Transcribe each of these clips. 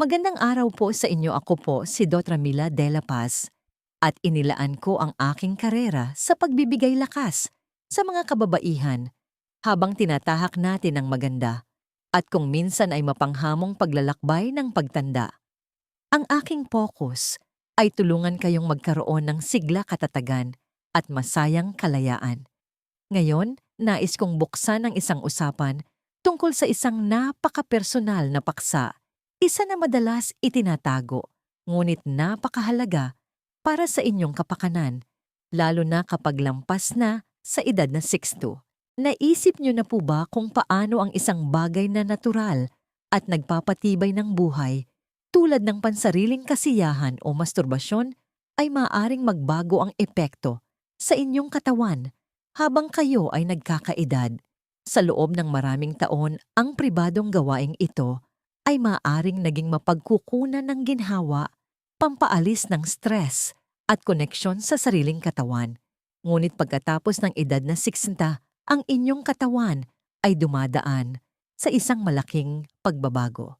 Magandang araw po sa inyo ako po si Dotra Mila De La Paz at inilaan ko ang aking karera sa pagbibigay lakas sa mga kababaihan habang tinatahak natin ang maganda at kung minsan ay mapanghamong paglalakbay ng pagtanda. Ang aking focus ay tulungan kayong magkaroon ng sigla katatagan at masayang kalayaan. Ngayon, nais kong buksan ang isang usapan tungkol sa isang napaka-personal na paksa, isa na madalas itinatago, ngunit napakahalaga para sa inyong kapakanan, lalo na kapag lampas na sa edad na 62. Naisip niyo na po ba kung paano ang isang bagay na natural at nagpapatibay ng buhay tulad ng pansariling kasiyahan o masturbasyon ay maaring magbago ang epekto sa inyong katawan habang kayo ay nagkakaedad. Sa loob ng maraming taon, ang pribadong gawaing ito ay maaring naging mapagkukunan ng ginhawa, pampaalis ng stress at koneksyon sa sariling katawan. Ngunit pagkatapos ng edad na 60, ang inyong katawan ay dumadaan sa isang malaking pagbabago.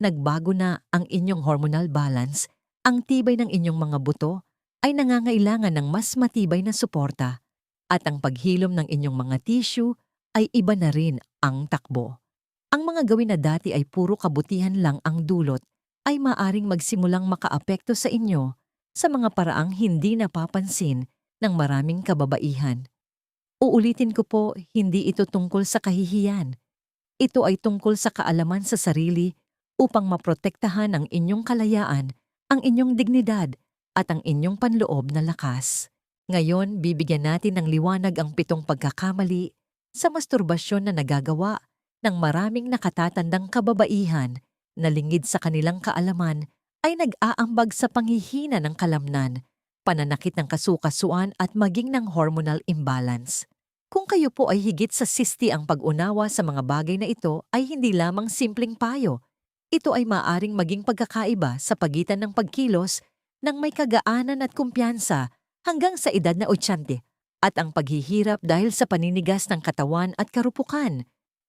Nagbago na ang inyong hormonal balance, ang tibay ng inyong mga buto ay nangangailangan ng mas matibay na suporta at ang paghilom ng inyong mga tissue ay iba na rin ang takbo. Ang mga gawin na dati ay puro kabutihan lang ang dulot ay maaring magsimulang makaapekto sa inyo sa mga paraang hindi napapansin ng maraming kababaihan. Uulitin ko po, hindi ito tungkol sa kahihiyan. Ito ay tungkol sa kaalaman sa sarili upang maprotektahan ang inyong kalayaan, ang inyong dignidad at ang inyong panloob na lakas. Ngayon, bibigyan natin ng liwanag ang pitong pagkakamali sa masturbasyon na nagagawa ng maraming nakatatandang kababaihan na lingid sa kanilang kaalaman ay nag-aambag sa panghihina ng kalamnan, pananakit ng kasukasuan at maging ng hormonal imbalance. Kung kayo po ay higit sa 60 ang pag-unawa sa mga bagay na ito ay hindi lamang simpleng payo. Ito ay maaring maging pagkakaiba sa pagitan ng pagkilos ng may kagaanan at kumpiyansa hanggang sa edad na 80 at ang paghihirap dahil sa paninigas ng katawan at karupukan.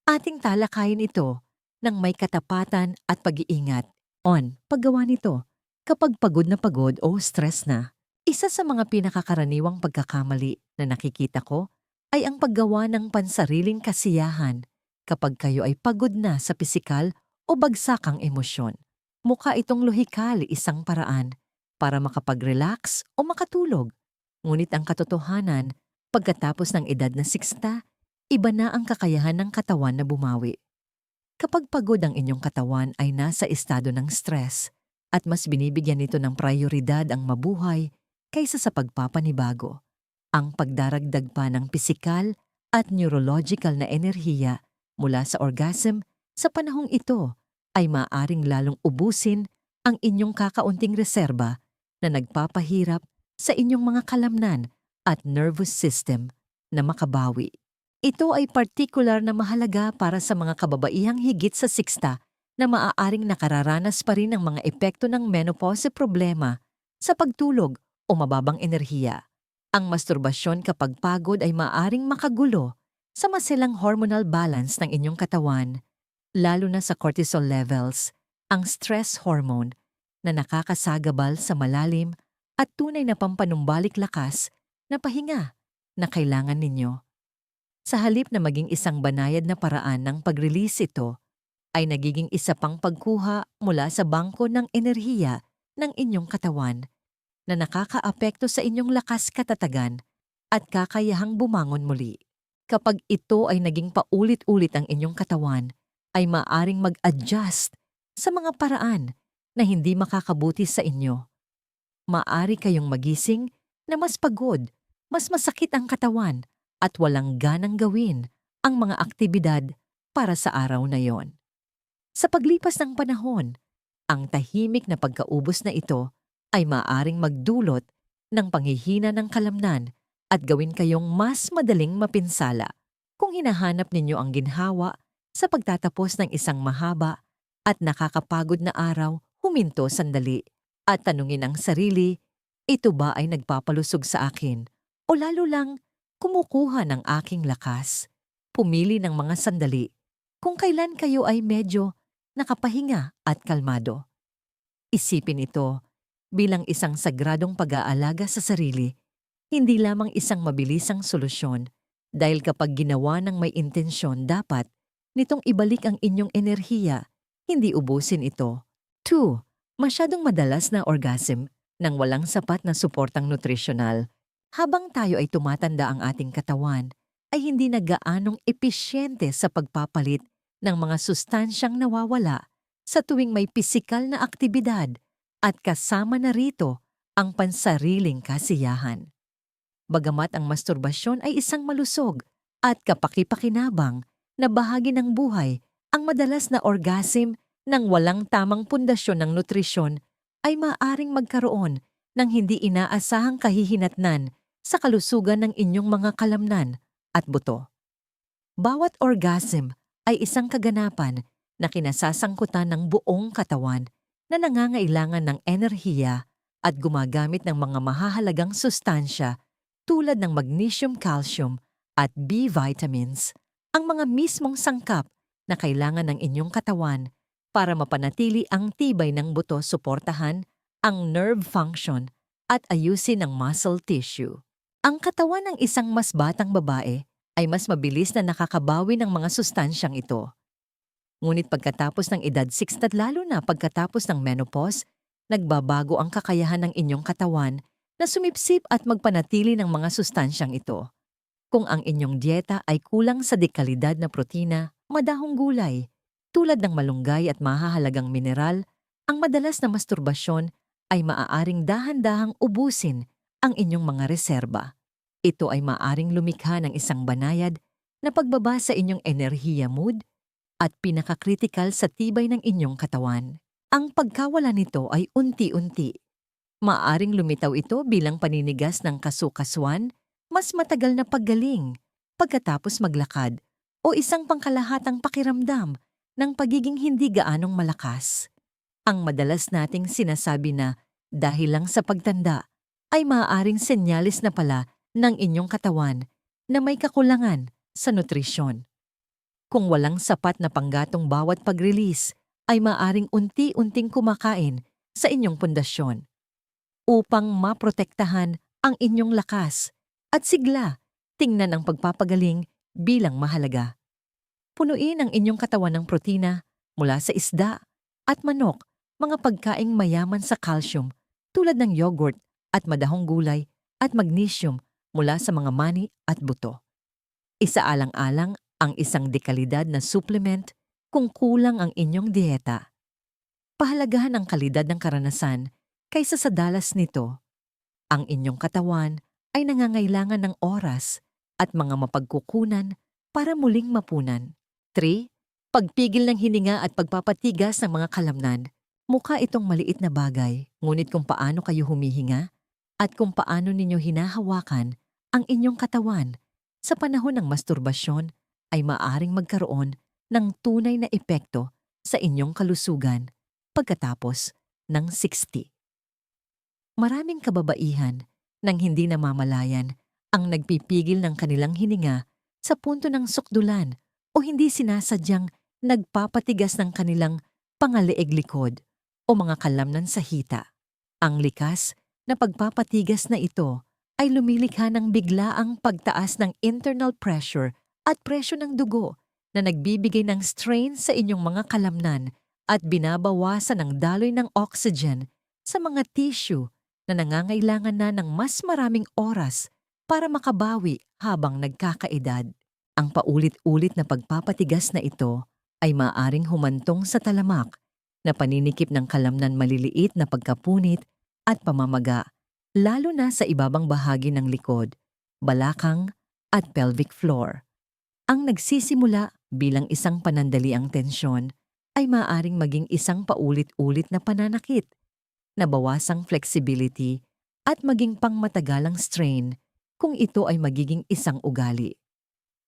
Ating talakayin ito ng may katapatan at pag-iingat. On, paggawa nito, kapag pagod na pagod o stress na, isa sa mga pinakakaraniwang pagkakamali na nakikita ko ay ang paggawa ng pansariling kasiyahan kapag kayo ay pagod na sa pisikal o bagsakang emosyon. Mukha itong lohikal isang paraan para makapag-relax o makatulog. Ngunit ang katotohanan, pagkatapos ng edad na 60, iba na ang kakayahan ng katawan na bumawi. Kapag pagod ang inyong katawan ay nasa estado ng stress at mas binibigyan nito ng prioridad ang mabuhay kaysa sa pagpapanibago ang pagdaragdag pa ng pisikal at neurological na enerhiya mula sa orgasm sa panahong ito ay maaring lalong ubusin ang inyong kakaunting reserba na nagpapahirap sa inyong mga kalamnan at nervous system na makabawi. Ito ay partikular na mahalaga para sa mga kababaihang higit sa 60 na maaaring nakararanas pa rin ng mga epekto ng menopause problema sa pagtulog o mababang enerhiya. Ang masturbasyon kapag pagod ay maaring makagulo sa masilang hormonal balance ng inyong katawan, lalo na sa cortisol levels, ang stress hormone na nakakasagabal sa malalim at tunay na pampanumbalik lakas na pahinga na kailangan ninyo. Sa halip na maging isang banayad na paraan ng pag-release ito, ay nagiging isa pang pagkuha mula sa bangko ng enerhiya ng inyong katawan na nakakaapekto sa inyong lakas katatagan at kakayahang bumangon muli. Kapag ito ay naging paulit-ulit ang inyong katawan, ay maaring mag-adjust sa mga paraan na hindi makakabuti sa inyo. Maari kayong magising na mas pagod, mas masakit ang katawan at walang ganang gawin ang mga aktibidad para sa araw na yon. Sa paglipas ng panahon, ang tahimik na pagkaubos na ito ay maaring magdulot ng panghihina ng kalamnan at gawin kayong mas madaling mapinsala kung hinahanap ninyo ang ginhawa sa pagtatapos ng isang mahaba at nakakapagod na araw, huminto sandali at tanungin ang sarili, ito ba ay nagpapalusog sa akin o lalo lang kumukuha ng aking lakas? Pumili ng mga sandali kung kailan kayo ay medyo nakapahinga at kalmado. Isipin ito bilang isang sagradong pag-aalaga sa sarili, hindi lamang isang mabilisang solusyon dahil kapag ginawa ng may intensyon dapat nitong ibalik ang inyong enerhiya, hindi ubusin ito. 2. Masyadong madalas na orgasm nang walang sapat na suportang nutrisyonal. Habang tayo ay tumatanda ang ating katawan, ay hindi na gaanong episyente sa pagpapalit ng mga sustansyang nawawala sa tuwing may pisikal na aktibidad at kasama na rito ang pansariling kasiyahan. Bagamat ang masturbasyon ay isang malusog at kapakipakinabang na bahagi ng buhay, ang madalas na orgasm ng walang tamang pundasyon ng nutrisyon ay maaring magkaroon ng hindi inaasahang kahihinatnan sa kalusugan ng inyong mga kalamnan at buto. Bawat orgasm ay isang kaganapan na kinasasangkutan ng buong katawan na nangangailangan ng enerhiya at gumagamit ng mga mahahalagang sustansya tulad ng magnesium, calcium at B vitamins, ang mga mismong sangkap na kailangan ng inyong katawan para mapanatili ang tibay ng buto suportahan ang nerve function at ayusin ang muscle tissue. Ang katawan ng isang mas batang babae ay mas mabilis na nakakabawi ng mga sustansyang ito. Ngunit pagkatapos ng edad 6 at lalo na pagkatapos ng menopause, nagbabago ang kakayahan ng inyong katawan na sumipsip at magpanatili ng mga sustansyang ito. Kung ang inyong dieta ay kulang sa dekalidad na protina, madahong gulay, tulad ng malunggay at mahahalagang mineral, ang madalas na masturbasyon ay maaaring dahan-dahang ubusin ang inyong mga reserba. Ito ay maaaring lumikha ng isang banayad na pagbaba sa inyong enerhiya mood at pinakakritikal sa tibay ng inyong katawan. Ang pagkawala nito ay unti-unti. Maaring lumitaw ito bilang paninigas ng kasukaswan, mas matagal na paggaling, pagkatapos maglakad, o isang pangkalahatang pakiramdam ng pagiging hindi gaanong malakas. Ang madalas nating sinasabi na dahil lang sa pagtanda ay maaaring senyalis na pala ng inyong katawan na may kakulangan sa nutrisyon. Kung walang sapat na panggatong bawat pag-release, ay maaring unti-unting kumakain sa inyong pundasyon upang maprotektahan ang inyong lakas at sigla tingnan ang pagpapagaling bilang mahalaga. Punuin ang inyong katawan ng protina mula sa isda at manok, mga pagkaing mayaman sa calcium tulad ng yogurt at madahong gulay at magnesium mula sa mga mani at buto. Isaalang-alang ang isang dekalidad na supplement kung kulang ang inyong dieta. Pahalagahan ang kalidad ng karanasan kaysa sa dalas nito. Ang inyong katawan ay nangangailangan ng oras at mga mapagkukunan para muling mapunan. 3. Pagpigil ng hininga at pagpapatigas ng mga kalamnan. Mukha itong maliit na bagay, ngunit kung paano kayo humihinga at kung paano ninyo hinahawakan ang inyong katawan sa panahon ng masturbasyon ay maaring magkaroon ng tunay na epekto sa inyong kalusugan pagkatapos ng 60. Maraming kababaihan nang hindi namamalayan ang nagpipigil ng kanilang hininga sa punto ng sukdulan o hindi sinasadyang nagpapatigas ng kanilang pangaliig likod o mga kalamnan sa hita. Ang likas na pagpapatigas na ito ay lumilikha ng biglaang pagtaas ng internal pressure at presyo ng dugo na nagbibigay ng strain sa inyong mga kalamnan at binabawasan ang daloy ng oxygen sa mga tissue na nangangailangan na ng mas maraming oras para makabawi habang nagkakaedad. Ang paulit-ulit na pagpapatigas na ito ay maaring humantong sa talamak na paninikip ng kalamnan maliliit na pagkapunit at pamamaga, lalo na sa ibabang bahagi ng likod, balakang at pelvic floor. Ang nagsisimula bilang isang panandaliang tensyon ay maaring maging isang paulit-ulit na pananakit, nabawasang flexibility at maging pangmatagalang strain kung ito ay magiging isang ugali.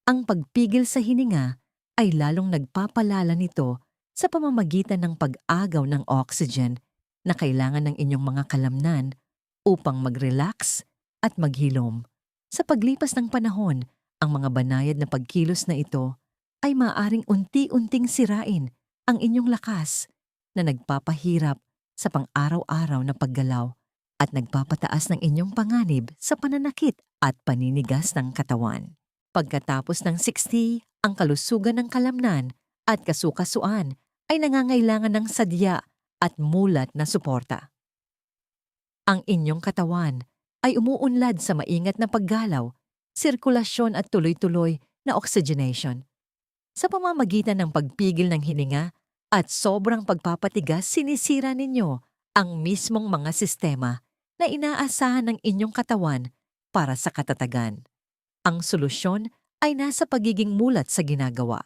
Ang pagpigil sa hininga ay lalong nagpapalala nito sa pamamagitan ng pag-agaw ng oxygen na kailangan ng inyong mga kalamnan upang mag-relax at maghilom. Sa paglipas ng panahon, ang mga banayad na pagkilos na ito ay maaring unti-unting sirain ang inyong lakas na nagpapahirap sa pang-araw-araw na paggalaw at nagpapataas ng inyong panganib sa pananakit at paninigas ng katawan. Pagkatapos ng 60, ang kalusugan ng kalamnan at kasukasuan ay nangangailangan ng sadya at mulat na suporta. Ang inyong katawan ay umuunlad sa maingat na paggalaw, sirkulasyon at tuloy-tuloy na oxygenation. Sa pamamagitan ng pagpigil ng hininga at sobrang pagpapatigas, sinisira ninyo ang mismong mga sistema na inaasahan ng inyong katawan para sa katatagan. Ang solusyon ay nasa pagiging mulat sa ginagawa.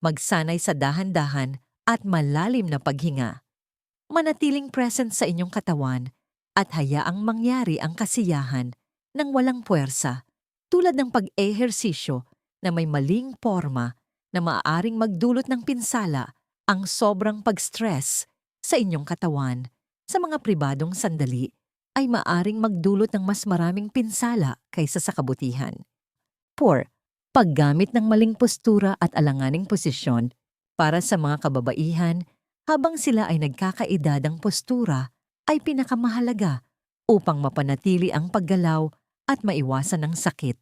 Magsanay sa dahan-dahan at malalim na paghinga. Manatiling present sa inyong katawan at hayaang mangyari ang kasiyahan ng walang puwersa tulad ng pag-ehersisyo na may maling forma na maaaring magdulot ng pinsala ang sobrang pag-stress sa inyong katawan sa mga pribadong sandali ay maaring magdulot ng mas maraming pinsala kaysa sa kabutihan. 4. Paggamit ng maling postura at alanganing posisyon para sa mga kababaihan habang sila ay nagkakaedad ang postura ay pinakamahalaga upang mapanatili ang paggalaw at maiwasan ang sakit.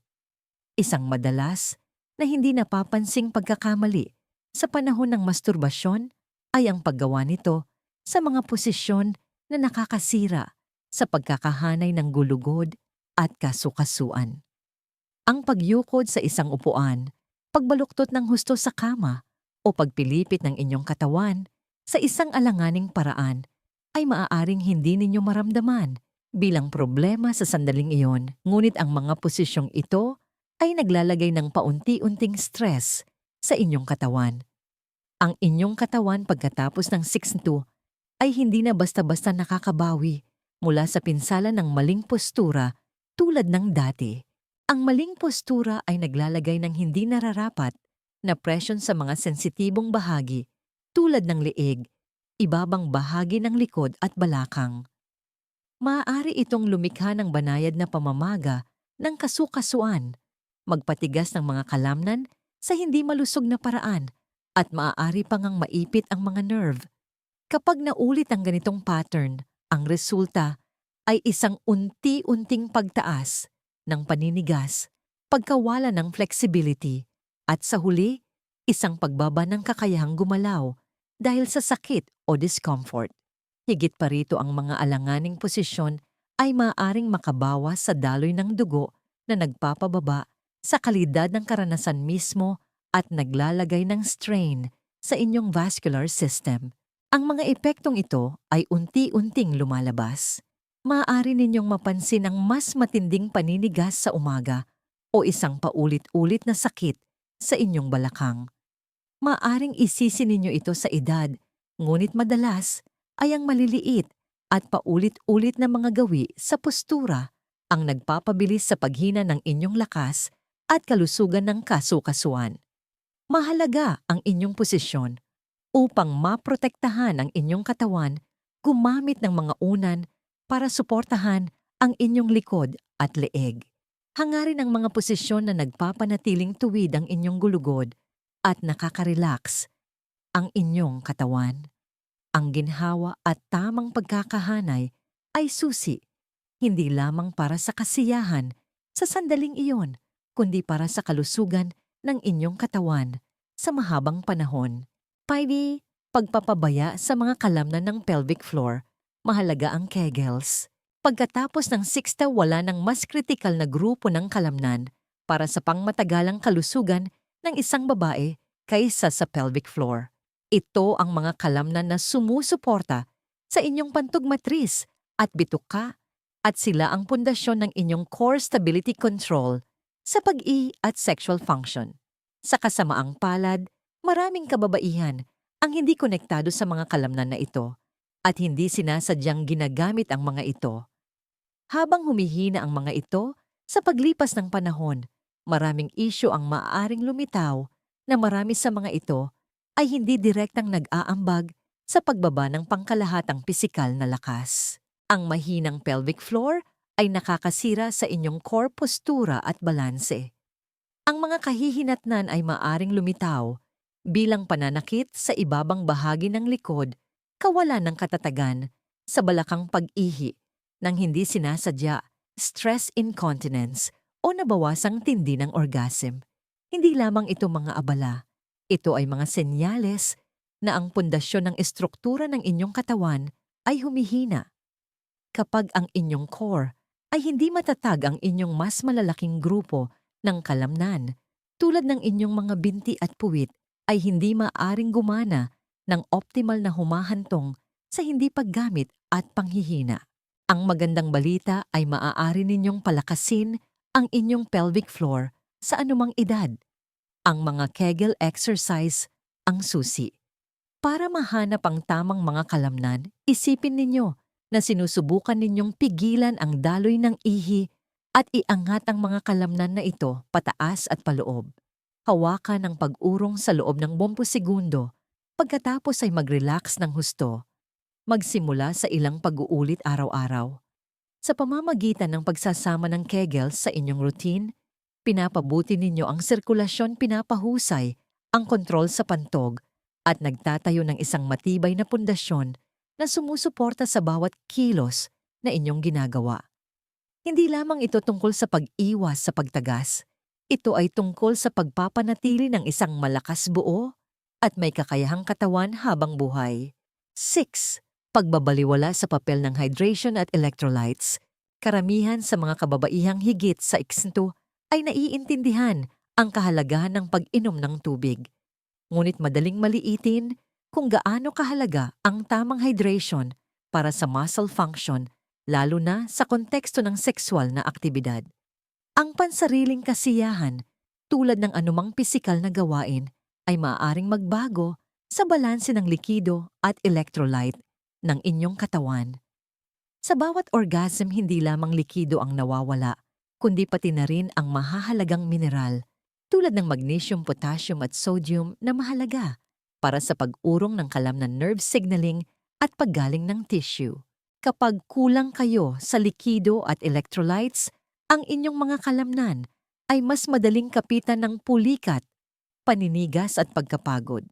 Isang madalas na hindi napapansing pagkakamali sa panahon ng masturbasyon ay ang paggawa nito sa mga posisyon na nakakasira sa pagkakahanay ng gulugod at kasukasuan. Ang pagyukod sa isang upuan, pagbaluktot ng husto sa kama, o pagpilipit ng inyong katawan sa isang alanganing paraan ay maaaring hindi ninyo maramdaman bilang problema sa sandaling iyon, ngunit ang mga posisyong ito ay naglalagay ng paunti-unting stress sa inyong katawan. Ang inyong katawan pagkatapos ng 6-2 ay hindi na basta-basta nakakabawi mula sa pinsala ng maling postura tulad ng dati. Ang maling postura ay naglalagay ng hindi nararapat na presyon sa mga sensitibong bahagi tulad ng leeg, ibabang bahagi ng likod at balakang. Maaari itong lumikha ng banayad na pamamaga ng kasukasuan, magpatigas ng mga kalamnan sa hindi malusog na paraan at maaari pang ang maipit ang mga nerve. Kapag naulit ang ganitong pattern, ang resulta ay isang unti-unting pagtaas ng paninigas, pagkawala ng flexibility, at sa huli, isang pagbaba ng kakayahang gumalaw dahil sa sakit o discomfort. Higit pa rito ang mga alanganing posisyon ay maaaring makabawas sa daloy ng dugo na nagpapababa sa kalidad ng karanasan mismo at naglalagay ng strain sa inyong vascular system. Ang mga epektong ito ay unti-unting lumalabas. Maaari ninyong mapansin ang mas matinding paninigas sa umaga o isang paulit-ulit na sakit sa inyong balakang. Maaring isisi ninyo ito sa edad, ngunit madalas ay ang maliliit at paulit-ulit na mga gawi sa postura ang nagpapabilis sa paghina ng inyong lakas at kalusugan ng kasukasuan. Mahalaga ang inyong posisyon upang maprotektahan ang inyong katawan, gumamit ng mga unan para suportahan ang inyong likod at leeg. Hangarin ang mga posisyon na nagpapanatiling tuwid ang inyong gulugod at nakaka-relax ang inyong katawan. Ang ginhawa at tamang pagkakahanay ay susi, hindi lamang para sa kasiyahan sa sandaling iyon, kundi para sa kalusugan ng inyong katawan sa mahabang panahon. 5. Pagpapabaya sa mga kalamnan ng pelvic floor. Mahalaga ang kegels. Pagkatapos ng sixta wala ng mas kritikal na grupo ng kalamnan para sa pangmatagalang kalusugan ng isang babae kaysa sa pelvic floor. Ito ang mga kalamnan na sumusuporta sa inyong pantugmatris at bituka at sila ang pundasyon ng inyong core stability control sa pag-i at sexual function. Sa kasamaang palad, Maraming kababaihan ang hindi konektado sa mga kalamnan na ito at hindi sinasadyang ginagamit ang mga ito. Habang humihina ang mga ito, sa paglipas ng panahon, maraming isyo ang maaaring lumitaw na marami sa mga ito ay hindi direktang nag-aambag sa pagbaba ng pangkalahatang pisikal na lakas. Ang mahinang pelvic floor ay nakakasira sa inyong core postura at balanse. Ang mga kahihinatnan ay maaring lumitaw bilang pananakit sa ibabang bahagi ng likod, kawalan ng katatagan sa balakang pag-ihi nang hindi sinasadya, stress incontinence o nabawasang tindi ng orgasm. Hindi lamang ito mga abala. Ito ay mga senyales na ang pundasyon ng estruktura ng inyong katawan ay humihina. Kapag ang inyong core ay hindi matatag ang inyong mas malalaking grupo ng kalamnan, tulad ng inyong mga binti at puwit, ay hindi maaring gumana ng optimal na humahantong sa hindi paggamit at panghihina. Ang magandang balita ay maaari ninyong palakasin ang inyong pelvic floor sa anumang edad. Ang mga Kegel exercise ang susi. Para mahanap ang tamang mga kalamnan, isipin ninyo na sinusubukan ninyong pigilan ang daloy ng ihi at iangat ang mga kalamnan na ito pataas at paloob. Hawakan ang pag-urong sa loob ng 20 segundo pagkatapos ay mag-relax ng husto. Magsimula sa ilang pag-uulit araw-araw. Sa pamamagitan ng pagsasama ng Kegel sa inyong routine, pinapabuti ninyo ang sirkulasyon pinapahusay, ang kontrol sa pantog, at nagtatayo ng isang matibay na pundasyon na sumusuporta sa bawat kilos na inyong ginagawa. Hindi lamang ito tungkol sa pag-iwas sa pagtagas. Ito ay tungkol sa pagpapanatili ng isang malakas buo at may kakayahang katawan habang buhay. 6. Pagbabaliwala sa papel ng hydration at electrolytes. Karamihan sa mga kababaihang higit sa iksinto ay naiintindihan ang kahalagahan ng pag-inom ng tubig. Ngunit madaling maliitin kung gaano kahalaga ang tamang hydration para sa muscle function lalo na sa konteksto ng sexual na aktibidad. Ang pansariling kasiyahan tulad ng anumang pisikal na gawain ay maaaring magbago sa balanse ng likido at electrolyte ng inyong katawan. Sa bawat orgasm hindi lamang likido ang nawawala, kundi pati na rin ang mahahalagang mineral tulad ng magnesium, potassium at sodium na mahalaga para sa pag-urong ng kalamnan nerve signaling at paggaling ng tissue. Kapag kulang kayo sa likido at electrolytes, ang inyong mga kalamnan ay mas madaling kapitan ng pulikat, paninigas at pagkapagod.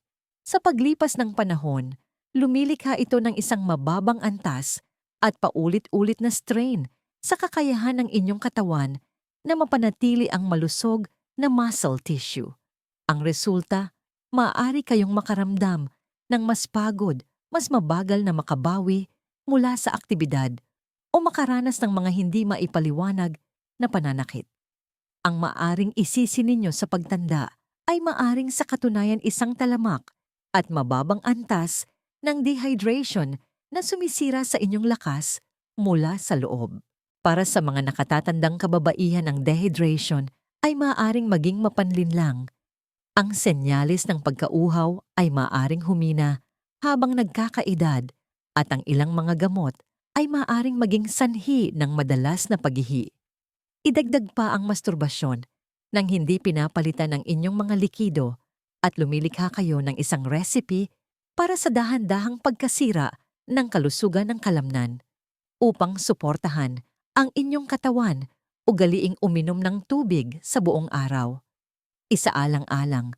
Sa paglipas ng panahon, lumilikha ito ng isang mababang antas at paulit-ulit na strain sa kakayahan ng inyong katawan na mapanatili ang malusog na muscle tissue. Ang resulta, maaari kayong makaramdam ng mas pagod, mas mabagal na makabawi mula sa aktibidad o makaranas ng mga hindi maipaliwanag na pananakit. Ang maaring isisi ninyo sa pagtanda ay maaring sa katunayan isang talamak at mababang antas ng dehydration na sumisira sa inyong lakas mula sa loob. Para sa mga nakatatandang kababaihan ng dehydration ay maaaring maging mapanlinlang. Ang senyalis ng pagkauhaw ay maaaring humina habang nagkakaedad at ang ilang mga gamot ay maaaring maging sanhi ng madalas na paghihi. Idagdag pa ang masturbasyon nang hindi pinapalitan ng inyong mga likido at lumilikha kayo ng isang recipe para sa dahan-dahang pagkasira ng kalusugan ng kalamnan upang suportahan ang inyong katawan ugaliing uminom ng tubig sa buong araw. Isaalang-alang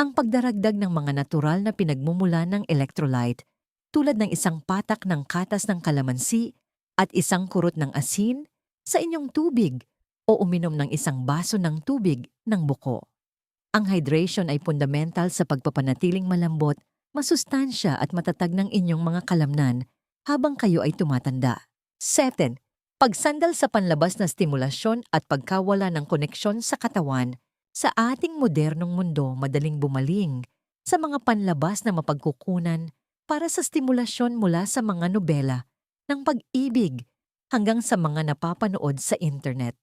ang pagdaragdag ng mga natural na pinagmumula ng electrolyte tulad ng isang patak ng katas ng kalamansi at isang kurot ng asin sa inyong tubig o uminom ng isang baso ng tubig ng buko. Ang hydration ay fundamental sa pagpapanatiling malambot, masustansya at matatag ng inyong mga kalamnan habang kayo ay tumatanda. 7 pagsandal sa panlabas na stimulasyon at pagkawala ng koneksyon sa katawan, sa ating modernong mundo madaling bumaling sa mga panlabas na mapagkukunan para sa stimulasyon mula sa mga nobela ng pag-ibig hanggang sa mga napapanood sa internet.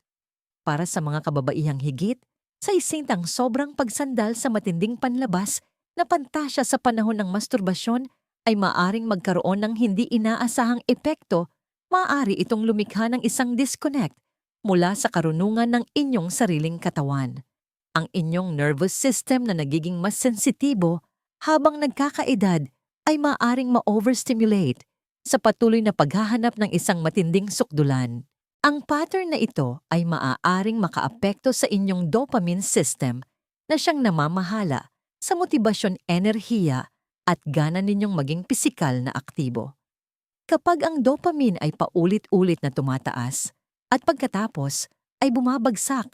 Para sa mga kababaihang higit, sa isintang sobrang pagsandal sa matinding panlabas na pantasya sa panahon ng masturbasyon ay maaring magkaroon ng hindi inaasahang epekto maaari itong lumikha ng isang disconnect mula sa karunungan ng inyong sariling katawan. Ang inyong nervous system na nagiging mas sensitibo habang nagkakaedad ay maaring ma-overstimulate sa patuloy na paghahanap ng isang matinding sukdulan. Ang pattern na ito ay maaaring makaapekto sa inyong dopamine system na siyang namamahala sa motibasyon enerhiya at gana ninyong maging pisikal na aktibo. Kapag ang dopamine ay paulit-ulit na tumataas at pagkatapos ay bumabagsak,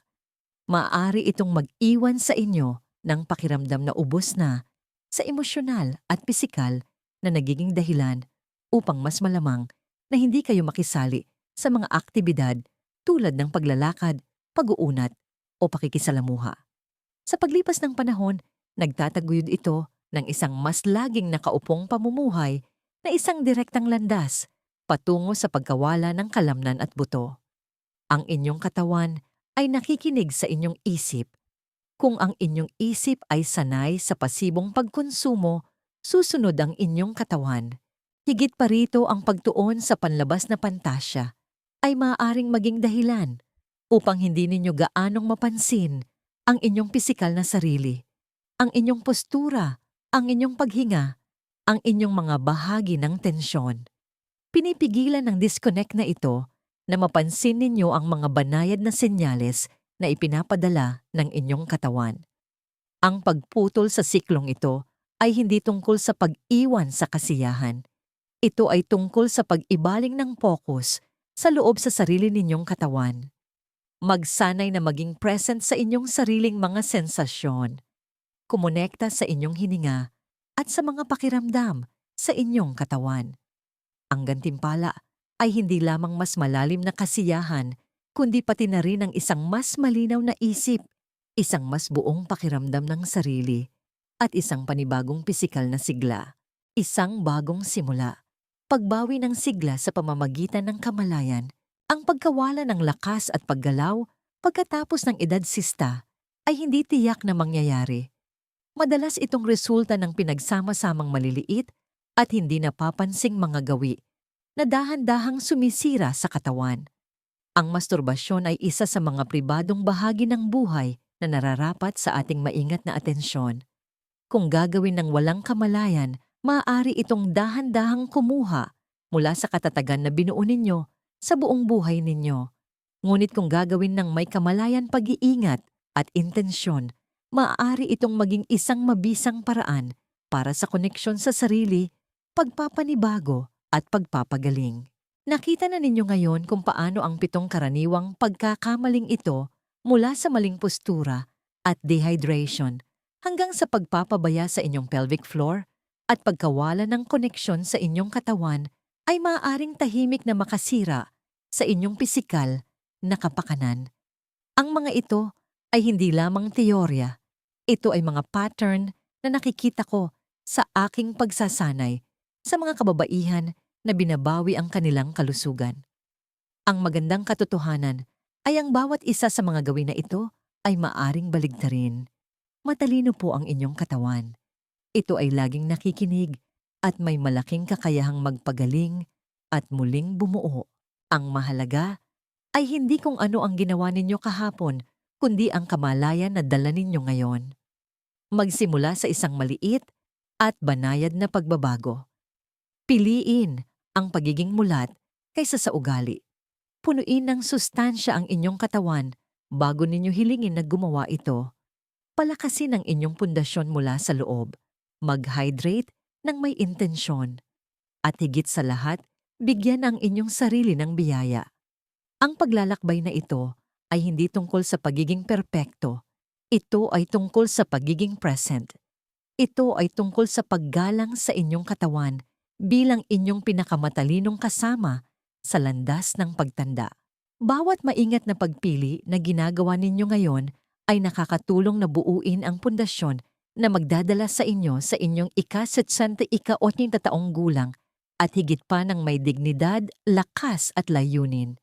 maaari itong mag-iwan sa inyo ng pakiramdam na ubos na sa emosyonal at pisikal na nagiging dahilan upang mas malamang na hindi kayo makisali sa mga aktibidad tulad ng paglalakad, pag-uunat o pakikisalamuha. Sa paglipas ng panahon, nagtataguyod ito ng isang mas laging nakaupong pamumuhay na isang direktang landas patungo sa pagkawala ng kalamnan at buto. Ang inyong katawan ay nakikinig sa inyong isip. Kung ang inyong isip ay sanay sa pasibong pagkonsumo, susunod ang inyong katawan. Higit pa rito ang pagtuon sa panlabas na pantasya ay maaaring maging dahilan upang hindi ninyo gaanong mapansin ang inyong pisikal na sarili, ang inyong postura, ang inyong paghinga, ang inyong mga bahagi ng tensyon. Pinipigilan ng disconnect na ito na mapansin ninyo ang mga banayad na senyales na ipinapadala ng inyong katawan. Ang pagputol sa siklong ito ay hindi tungkol sa pag-iwan sa kasiyahan. Ito ay tungkol sa pag-ibaling ng focus sa loob sa sarili ninyong katawan. Magsanay na maging present sa inyong sariling mga sensasyon. Kumonekta sa inyong hininga at sa mga pakiramdam sa inyong katawan. Ang gantimpala ay hindi lamang mas malalim na kasiyahan, kundi pati na rin ang isang mas malinaw na isip, isang mas buong pakiramdam ng sarili, at isang panibagong pisikal na sigla. Isang bagong simula. Pagbawi ng sigla sa pamamagitan ng kamalayan, ang pagkawala ng lakas at paggalaw pagkatapos ng edad sista ay hindi tiyak na mangyayari. Madalas itong resulta ng pinagsama-samang maliliit at hindi napapansing mga gawi na dahan-dahang sumisira sa katawan. Ang masturbasyon ay isa sa mga pribadong bahagi ng buhay na nararapat sa ating maingat na atensyon. Kung gagawin ng walang kamalayan, maaari itong dahan-dahang kumuha mula sa katatagan na binuo ninyo sa buong buhay ninyo. Ngunit kung gagawin ng may kamalayan pag-iingat at intensyon, maaari itong maging isang mabisang paraan para sa koneksyon sa sarili, pagpapanibago at pagpapagaling. Nakita na ninyo ngayon kung paano ang pitong karaniwang pagkakamaling ito mula sa maling postura at dehydration hanggang sa pagpapabaya sa inyong pelvic floor at pagkawala ng koneksyon sa inyong katawan ay maaaring tahimik na makasira sa inyong pisikal na kapakanan. Ang mga ito ay hindi lamang teorya, ito ay mga pattern na nakikita ko sa aking pagsasanay sa mga kababaihan na binabawi ang kanilang kalusugan. Ang magandang katotohanan ay ang bawat isa sa mga gawin na ito ay maaring baligtarin. Matalino po ang inyong katawan. Ito ay laging nakikinig at may malaking kakayahang magpagaling at muling bumuo. Ang mahalaga ay hindi kung ano ang ginawa ninyo kahapon, kundi ang kamalayan na dala ninyo ngayon magsimula sa isang maliit at banayad na pagbabago. Piliin ang pagiging mulat kaysa sa ugali. Punuin ng sustansya ang inyong katawan bago ninyo hilingin na gumawa ito. Palakasin ang inyong pundasyon mula sa loob. Mag-hydrate ng may intensyon. At higit sa lahat, bigyan ang inyong sarili ng biyaya. Ang paglalakbay na ito ay hindi tungkol sa pagiging perpekto, ito ay tungkol sa pagiging present. Ito ay tungkol sa paggalang sa inyong katawan bilang inyong pinakamatalinong kasama sa landas ng pagtanda. Bawat maingat na pagpili na ginagawa ninyo ngayon ay nakakatulong na buuin ang pundasyon na magdadala sa inyo sa inyong ika-60 ika-80 taong gulang at higit pa ng may dignidad, lakas at layunin.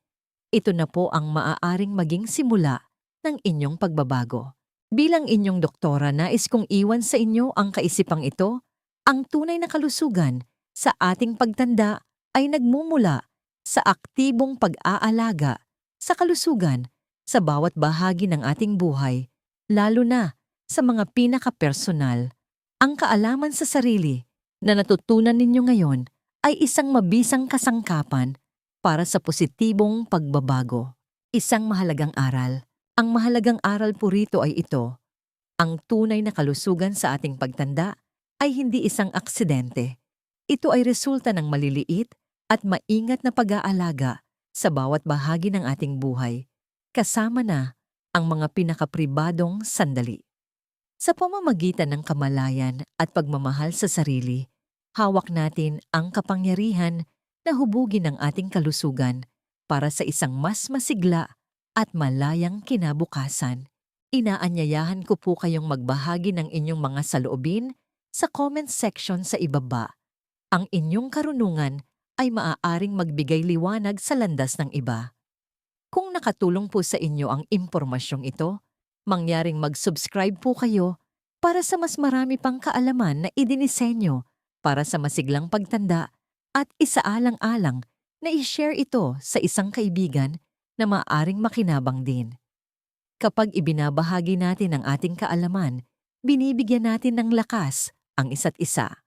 Ito na po ang maaaring maging simula ng inyong pagbabago. Bilang inyong doktora, nais kong iwan sa inyo ang kaisipang ito. Ang tunay na kalusugan sa ating pagtanda ay nagmumula sa aktibong pag-aalaga sa kalusugan sa bawat bahagi ng ating buhay, lalo na sa mga pinaka-personal. Ang kaalaman sa sarili na natutunan ninyo ngayon ay isang mabisang kasangkapan para sa positibong pagbabago. Isang mahalagang aral ang mahalagang aral po rito ay ito. Ang tunay na kalusugan sa ating pagtanda ay hindi isang aksidente. Ito ay resulta ng maliliit at maingat na pag-aalaga sa bawat bahagi ng ating buhay, kasama na ang mga pinakapribadong sandali. Sa pamamagitan ng kamalayan at pagmamahal sa sarili, hawak natin ang kapangyarihan na hubugin ang ating kalusugan para sa isang mas masigla at malayang kinabukasan. Inaanyayahan ko po kayong magbahagi ng inyong mga saloobin sa comment section sa ibaba. Ang inyong karunungan ay maaaring magbigay liwanag sa landas ng iba. Kung nakatulong po sa inyo ang impormasyong ito, mangyaring mag-subscribe po kayo para sa mas marami pang kaalaman na idinisenyo para sa masiglang pagtanda at isaalang-alang na i-share ito sa isang kaibigan na maaaring makinabang din. Kapag ibinabahagi natin ang ating kaalaman, binibigyan natin ng lakas ang isa't isa.